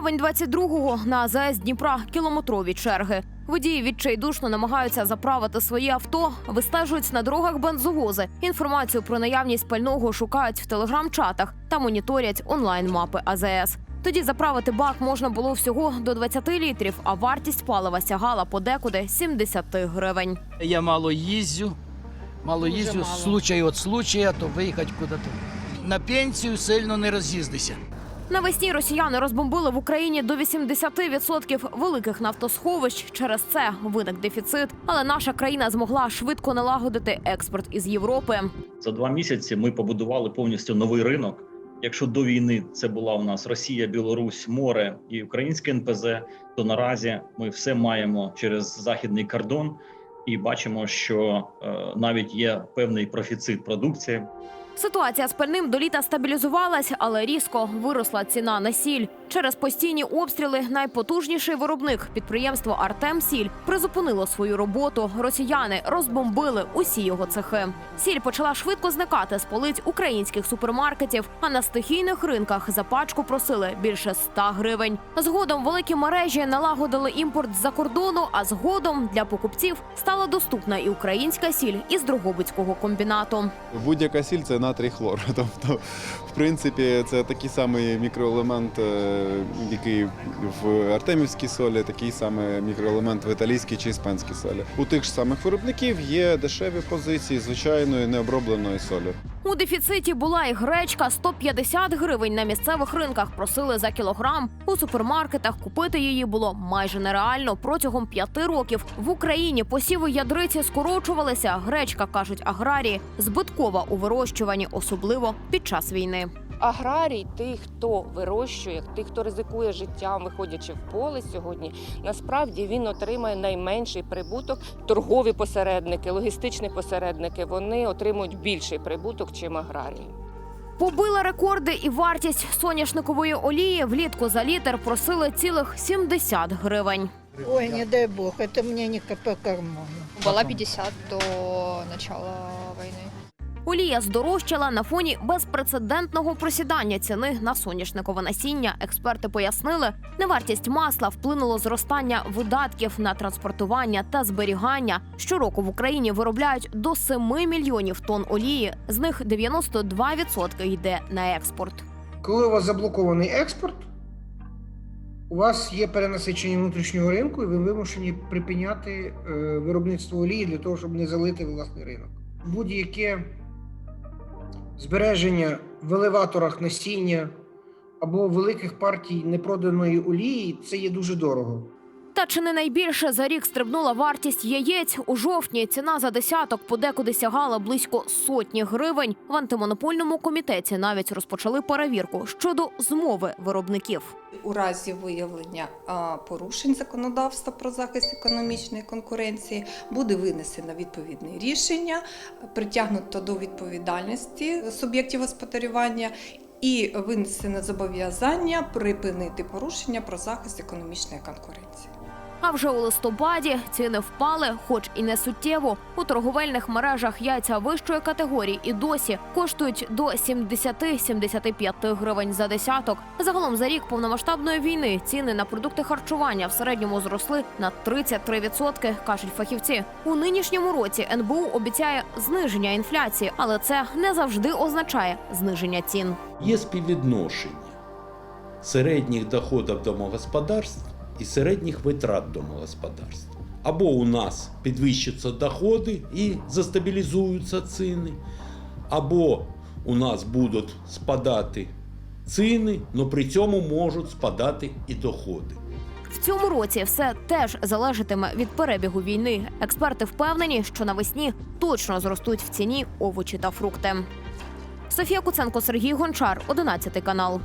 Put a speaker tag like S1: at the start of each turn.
S1: Травень 22-го на АЗС Дніпра кілометрові черги. Водії відчайдушно намагаються заправити свої авто, вистежують на дорогах бензовози. Інформацію про наявність пального шукають в телеграм-чатах та моніторять онлайн-мапи АЗС. Тоді заправити бак можна було всього до 20 літрів, а вартість палива сягала подекуди 70 гривень.
S2: Я мало їздю, мало
S1: Дуже
S2: їздю,
S1: мало.
S2: случай від случая, то виїхати куди-то. На пенсію сильно не роз'їздися.
S1: Навесні росіяни розбомбили в Україні до 80% великих нафтосховищ. Через це виник дефіцит. Але наша країна змогла швидко налагодити експорт із Європи.
S3: За два місяці ми побудували повністю новий ринок. Якщо до війни це була у нас Росія, Білорусь, море і українське НПЗ, то наразі ми все маємо через західний кордон і бачимо, що е, навіть є певний профіцит продукції.
S1: Ситуація з пальним до літа стабілізувалась, але різко виросла ціна на сіль. Через постійні обстріли найпотужніший виробник підприємство Артем Сіль призупинило свою роботу. Росіяни розбомбили усі його цехи. Сіль почала швидко зникати з полиць українських супермаркетів, а на стихійних ринках за пачку просили більше 100 гривень. Згодом великі мережі налагодили імпорт з-за кордону, а згодом для покупців стала доступна і українська сіль із Дрогобицького комбінату.
S4: Будь-яка сіль це натрій хлор. Тобто, в принципі, це такий самий мікроелемент, е, який в артемівській солі, такий самий мікроелемент в італійській чи іспанській солі. У тих ж самих виробників є дешеві позиції звичайної необробленої солі.
S1: У дефіциті була і гречка 150 гривень на місцевих ринках. Просили за кілограм. У супермаркетах купити її було майже нереально. Протягом п'яти років в Україні посіви ядриці скорочувалися. Гречка кажуть аграрії, збиткова у вирощуванні, особливо під час війни
S5: аграрій, тих, хто вирощує, тих, хто ризикує життям, виходячи в поле сьогодні, насправді він отримає найменший прибуток. Торгові посередники, логістичні посередники вони отримують більший прибуток, чим аграрії.
S1: Побила рекорди і вартість соняшникової олії влітку за літр просили цілих 70 гривень.
S6: Ой, не дай бог, это мне не по карману.
S7: Была 50 до начала войны.
S1: Олія здорожчала на фоні безпрецедентного просідання ціни на соняшникове насіння. Експерти пояснили, невартість масла вплинуло зростання видатків на транспортування та зберігання. Щороку в Україні виробляють до 7 мільйонів тонн олії. З них 92% йде на експорт.
S8: Коли у вас заблокований експорт, у вас є перенасичення внутрішнього ринку, і ви вимушені припиняти е, виробництво олії для того, щоб не залити власний ринок. Будь-яке збереження в елеваторах насіння або великих партій непроданої олії це є дуже дорого.
S1: Та чи не найбільше за рік стрибнула вартість яєць у жовтні? Ціна за десяток подекуди сягала близько сотні гривень. В антимонопольному комітеті навіть розпочали перевірку щодо змови виробників.
S9: У разі виявлення порушень законодавства про захист економічної конкуренції буде винесено відповідне рішення, притягнуто до відповідальності суб'єктів господарювання і винесено зобов'язання припинити порушення про захист економічної конкуренції.
S1: А вже у листопаді ціни впали, хоч і не суттєво. У торговельних мережах яйця вищої категорії і досі коштують до 70-75 гривень за десяток. Загалом за рік повномасштабної війни ціни на продукти харчування в середньому зросли на 33%, кажуть фахівці. У нинішньому році НБУ обіцяє зниження інфляції, але це не завжди означає зниження цін.
S10: Є співвідношення середніх доходів домогосподарств і середніх витрат домогосподарств. Або у нас підвищаться доходи і застабілізуються ціни, або у нас будуть спадати ціни, але при цьому можуть спадати і доходи.
S1: В цьому році все теж залежатиме від перебігу війни. Експерти впевнені, що навесні точно зростуть в ціні овочі та фрукти. Софія Куценко, Сергій Гончар, 11 канал.